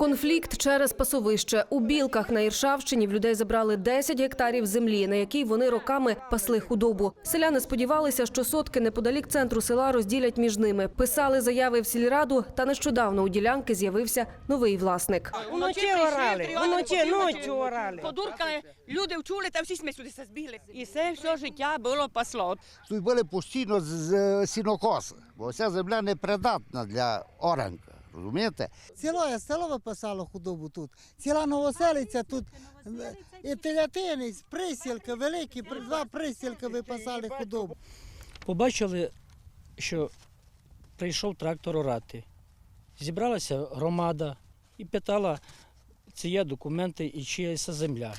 Конфлікт через пасовище. У Білках на Іршавщині в людей забрали 10 гектарів землі, на якій вони роками пасли худобу. Селяни сподівалися, що сотки неподалік центру села розділять між ними. Писали заяви в сільраду, та нещодавно у ділянки з'явився новий власник. Вночі орали, вночі, ночі орали. Подуркали, люди вчули, та всі ми сюди збігли. І все, все життя було пасло. Тут були постійно з- сінокоси, бо ця земля не придатна для оранка. Розумієте? Ціле село випасало худобу тут. Ціла новоселиця тут е, і телятинець, присілки, великі, два присілки випасали худобу. побачили, що прийшов трактор орати. Зібралася громада і питала, чи є документи і чияся земля.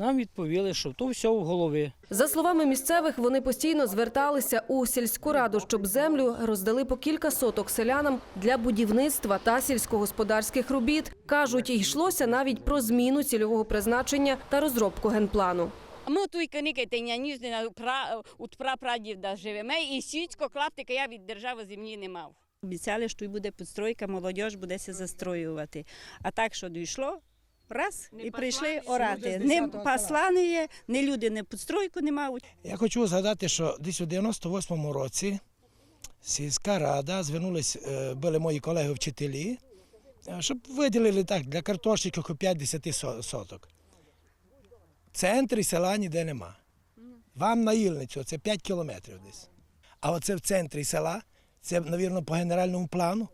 Нам відповіли, що то все в голові. За словами місцевих, вони постійно зверталися у сільську раду, щоб землю роздали по кілька соток селянам для будівництва та сільськогосподарських робіт. кажуть, йшлося навіть про зміну цільового призначення та розробку генплану. Ми тут канікайте нянізни от прапрадів да живемо, і сільського клаптика я від держави землі не мав. Обіцяли, що й буде підстройка, молодь буде се застроювати. А так, що дійшло, раз, і прийшли орати. Не паслани є, не люди не підстройку не мають. Я хочу згадати, що десь у 98-му році сільська рада звернулись, е, були мої колеги вчителі, е, щоб виділили так для картошників 5-10 соток. В центрі села ніде нема. Вам на Ільницю це 5 кілометрів десь. А оце в центрі села, це, мабуть, по генеральному плану.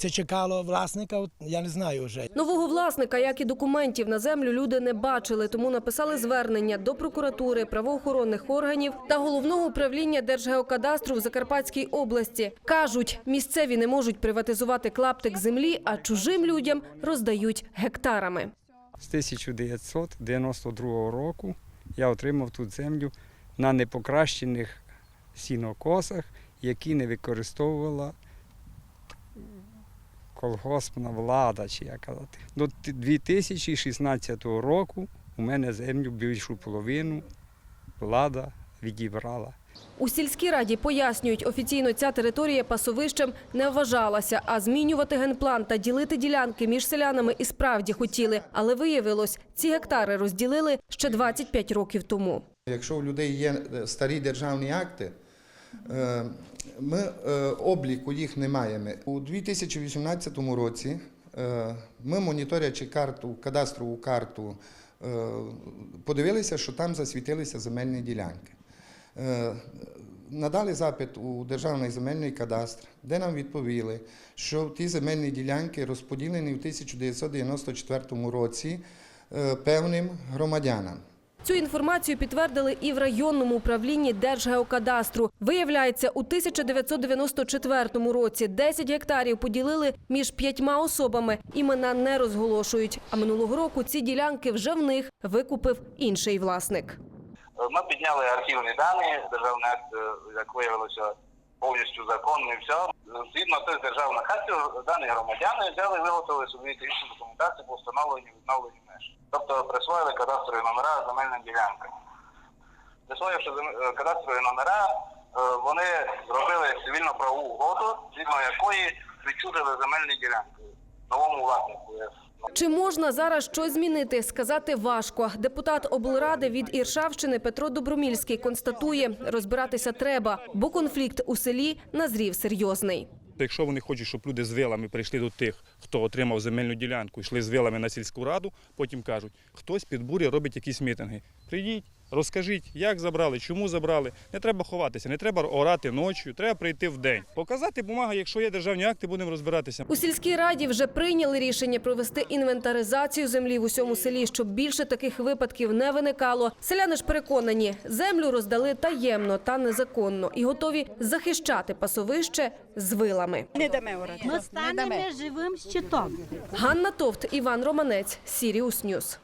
Це чекало власника, я не знаю вже. Нового власника, як і документів на землю, люди не бачили, тому написали звернення до прокуратури, правоохоронних органів та головного управління Держгеокадастру в Закарпатській області. кажуть, місцеві не можуть приватизувати клаптик землі, а чужим людям роздають гектарами. З 1992 року я отримав тут землю на непокращених сінокосах, які не використовувала колгоспна влада, чи як казати. До 2016 року у мене землю більшу половину влада відібрала. У сільській раді пояснюють, офіційно ця територія пасовищем не вважалася, а змінювати генплан та ділити ділянки між селянами і справді хотіли. Але виявилось, ці гектари розділили ще 25 років тому. Якщо у людей є е, старі державні акти, ми е, обліку їх не маємо. У 2018 році е, ми, моніторячи карту, кадастрову карту, е, подивилися, що там засвітилися земельні ділянки. Е, Надали запит у Державний земельний кадастр, де нам відповіли, що ті земельні ділянки розподілені у 1994 році е, певним громадянам. Цю інформацію підтвердили і в районному управлінні Держгеокадастру. Виявляється, у 1994 році 10 гектарів поділили між п'ятьма особами. Імена не розголошують. А минулого року ці ділянки вже в них викупив інший власник. Ми підняли архівні дані, Державне як виявилося, повністю законний, все. Згідно тих державних актів, дані громадяни взяли і виготовили собі технічну документацію по встановленню відновленню меж. Тобто присвоїли кадастрові номера земельним ділянкам. Присвоївши е, кадастрові номера, е, вони зробили цивільно-правову угоду, згідно якої відчужили земельні ділянки новому власнику. Чи можна зараз щось змінити? Сказати важко. Депутат облради від Іршавщини Петро Добромільський констатує, розбиратися треба, бо конфлікт у селі назрів серйозний. Якщо вони хочуть, щоб люди з вилами прийшли до тих, хто отримав земельну ділянку, йшли з вилами на сільську раду, потім кажуть, хтось під бурі робить якісь мітинги. Прийдіть, розкажіть, як забрали, чому забрали. Не треба ховатися, не треба орати ночі, треба прийти в день. Показати бумагу, якщо є державні акти, будемо розбиратися. У сільській раді вже прийняли рішення провести інвентаризацію землі в усьому селі, щоб більше таких випадків не виникало. Селяни ж переконані, землю роздали таємно та незаконно і готові захищати пасовище з вилами. Не даме орати. Ми станемо живим щитом. Ганна Товт, Іван Романець, Сіріус Ньюс.